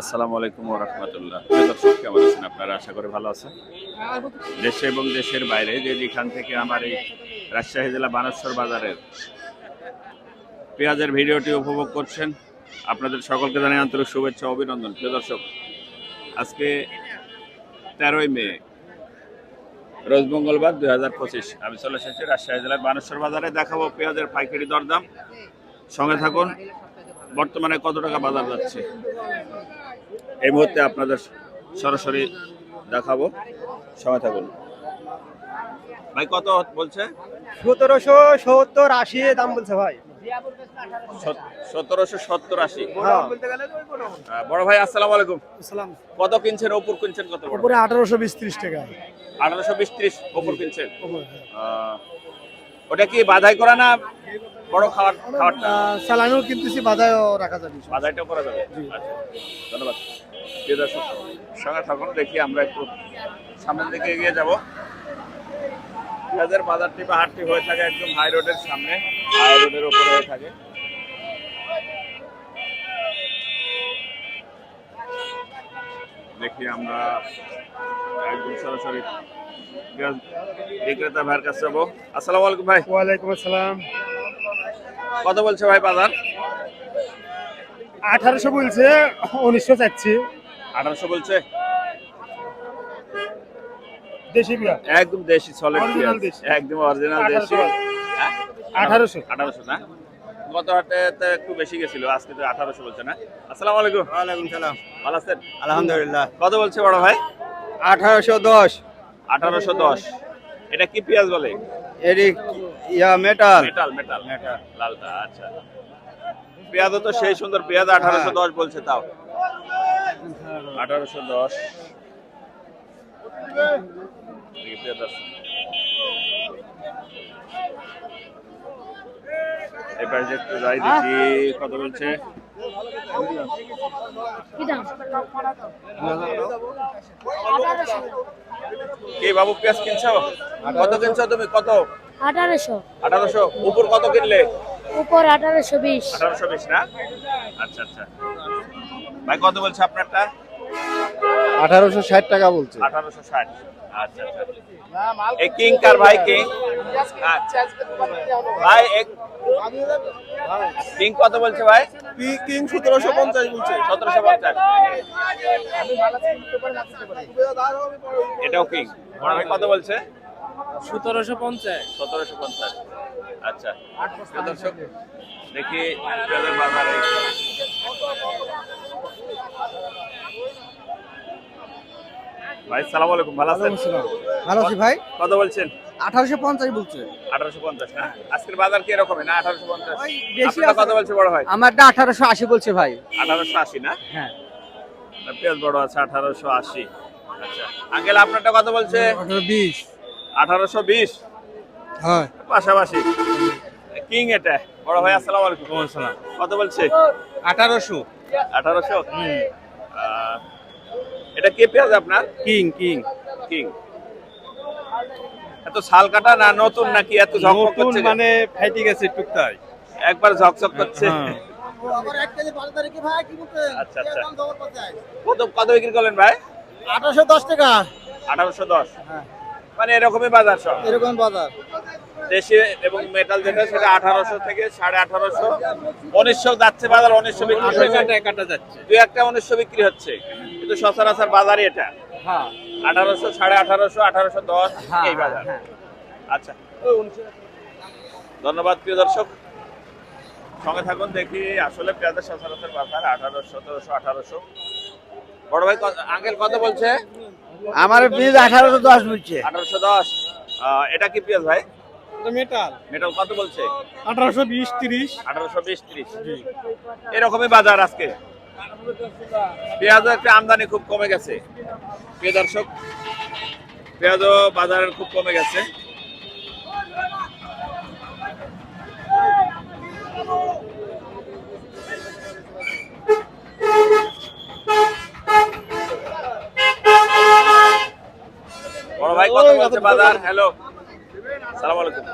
আসসালামু আলাইকুম রাহমাতুল্লাহ। দর্শক, কেমন আছেন আপনারা? আশা করি ভালো আছেন। দেশে এবং দেশের বাইরে যে যেখান থেকে আমার এই রাজশাহী জেলা বানেশ্বর বাজারের পেঁয়াজের ভিডিওটি উপভোগ করছেন, আপনাদের সকলকে জানাই আন্তরিক শুভেচ্ছা অভিনন্দন। প্রিয় দর্শক, আজকে তেরোই মে, রোজ মঙ্গলবার দুই হাজার পঁচিশ। আমি চলে এসেছি রাজশাহী জেলার বানেশ্বর বাজারে, দেখাবো পেঁয়াজের পাইকারি দরদাম। সঙ্গে থাকুন, বর্তমানে কত টাকা বাজার যাচ্ছে? এই মুহূর্তে আপনাদের সরাসরি দেখাবো। সময় থাকুন। ভাই কত বলছে? সতেরোশো সত্তর আশি দাম বলছে ভাই। সতেরোশো সত্তর আশি। হ্যাঁ বড় ভাই আসসালামু আলাইকুম। কত কিনছেন ওপর কিনছেন কত বড়? উপরে আঠারোশো বিশ ত্রিশ টাকা। আঠারোশো বিশ ত্রিশ ওপর কিনছেন? ওটা কি বাধাই করা না বড় খাবার খাবারটা? স্যালাইনও কিনতেছি বাজায়ও রাখা যাবে। বাধাইটাও করা যাবে। আচ্ছা ধন্যবাদ। সঙ্গে থাকুন দেখি আমরা একটু সামনের দিকে এগিয়ে যাব। পেঁয়াজের বাজারটি বা হাটটি হয়ে থাকে একদম হাই রোডের সামনে হাই রোডের উপরে হয়ে থাকে। দেখি আমরা একদম সরাসরি বিক্রেতা ভাইয়ের কাছে যাব। আসসালামু আলাইকুম ভাই। ওয়ালাইকুম আসসালাম। কত বলছে ভাই বাজার? আঠারোশো বলছে উনিশশো চাচ্ছি। আঠারোশো বলছে? দেশি বিয়া একদম দেশি সলিড। একদম অরিজিনাল দেশি। 1800 হ্যাঁ? আঠারোশো। আঠারোশো না? গত হাটে একটু বেশি গেছিল আজকে তো আঠারোশো বলছে না? আসসালামু আলাইকুম। ওয়ালাইকুম সালাম। ভালো আছেন? আলহামদুলিল্লাহ। কত বলছে বড় ভাই? আঠারোশো দশ। আঠারোশো দশ। এটা কি পেঁয়াজ বলে? এরি ইয়া মেটাল। Metal metal. মেটাল। লালটা আচ্ছা। পেঁয়াজ তো সেই সুন্দর পেঁয়াজ আঠারোশো দশ বলছে তাও। আঠারোশো দশ। দেখি এবার যে একটু যাই দেখি কত বলছে। কি বাবু পেঁয়াজ কিনছো? কত কিনছো তুমি? কত? আঠারোশো। আঠারোশো। উপর কত কিনলে? উপর আঠারোশো বিশ। আঠারোশো বিশ না? আচ্ছা আচ্ছা। ভাই কত বলছে আপনারটা? আঠারোশো ষাট টাকা বলছে। আঠারোশো ষাট। আচ্ছা আচ্ছা। এই কিং কার ভাই কিং? আচ্ছা। ভাই এক কিং কত বলছে ভাই? কিং সতেরোশো পঞ্চাশ বলছে। সতেরোশো পঞ্চাশ। এটাও কিং। বড় ভাই কত বলছে? সতেরোশো পঞ্চাশ। সতেরোশো পঞ্চাশ। আচ্ছা। দর্শক দেখি বাজারে ভাই সালাম আলাইকুম ভালো আছেন? ভালো আছি ভাই। কত বলছেন? আঠারোশো পঞ্চাশ বলছে। আঠারোশো পঞ্চাশ না আজকের বাজার কি এরকমই না আঠারোশো পঞ্চাশ। বেশি কত বলছে বড় ভাই? আমারটা আঠারোশো আশি বলছে ভাই। আঠারোশো আশি না? হ্যাঁ। পেঁয়াজ বড় আছে আঠারোশো আশি। আচ্ছা। আঙ্কেল আপনারটা কত বলছে? আঠারো বিশ। আঠারোশো বিশ। হ্যাঁ। পাশাপাশি। কিং এটা? বড় ভাই আসসালামু আলাইকুম। কত বলছে? আঠারোশো। আঠারোশো? এটা কে পেঁয়াজ আপনার? King king. কিং। এত শাল কাটা না নতুন নাকি এত নতুন করছে মানে ফাইটে গেছে টুকটাই একবার ঝকঝক করছে? হ্যাঁ। আচ্ছা আচ্ছা। কত কত বিক্রি করলেন ভাই? আঠারোশো দশ টাকা। আঠারোশো দশ। মানে এরকমই বাজার সব। এরকম বাজার। দেশি এবং মেটাল যেটা সেটা আঠারোশো থেকে সাড়ে আঠারোশো। উনিশশো যাচ্ছে বাজার উনিশশো বিক্রি হয়েছে কাটা যাচ্ছে। দুই একটা উনিশশো বিক্রি হচ্ছে। কিন্তু সচরাচর বাজারই এটা। হ্যাঁ। আঠারোশো সাড়ে আঠারোশো আঠারোশো দশ এই বাজার। আচ্ছা। ধন্যবাদ প্রিয় দর্শক। সঙ্গে থাকুন দেখি আসলে পেঁয়াজের সচরাচর বাজার আঠারোশো সতেরোশো আঠারোশো। বড় ভাই আঙ্কেল কত বলছে? আমার বীজ আঠারোশো দশ বলছে। আঠারোশো দশ। এটা কি পেঁয়াজ ভাই? মেটাল মেটাল কত বলছে? আঠারোশো বিশ তিরিশ। আঠারোশো বিশ ত্রিশ। এরকমই বাজার আজকে। পেঁয়াজের একটা আমদানি খুব কমে গেছে। প্রিয় দর্শক পেঁয়াজও বাজারের খুব কমে গেছে। বড় ভাই কত বলছে বাজার? হ্যালো সালাম আলাইকুম।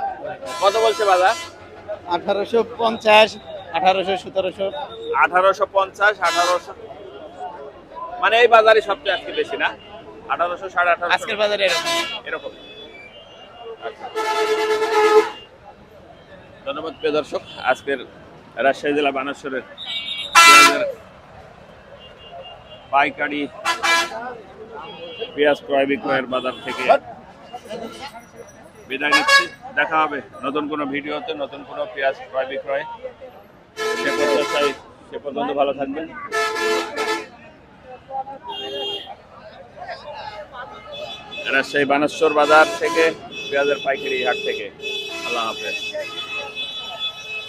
কত বলছে বাজার? আঠারোশো পঞ্চাশ আঠারোশো সতেরোশো। আঠারোশো পঞ্চাশ আঠারোশো মানে এই বাজারে সবচেয়ে আজকে বেশি না? আঠারোশো সাড়ে আঠারোশো। আজকের বাজারে এরকম। এরকম। আচ্ছা। ধন্যবাদ প্রিয় দর্শক। আজকের রাজশাহী জেলা বানেশ্বরের পাইকারি পেঁয়াজ ক্রয় বিক্রয়ের বাজার থেকে বিদায় নিচ্ছি। দেখা হবে নতুন কোনো ভিডিওতে, নতুন কোনো পেঁয়াজ ক্রয়, বিক্রয়। সে পর্যন্ত সে পর্যন্ত ভালো থাকবেন। রাজশাহী বানেশ্বর বাজার থেকে পেঁয়াজের পাইকারি হাট থেকে। আল্লাহ হাফেজ।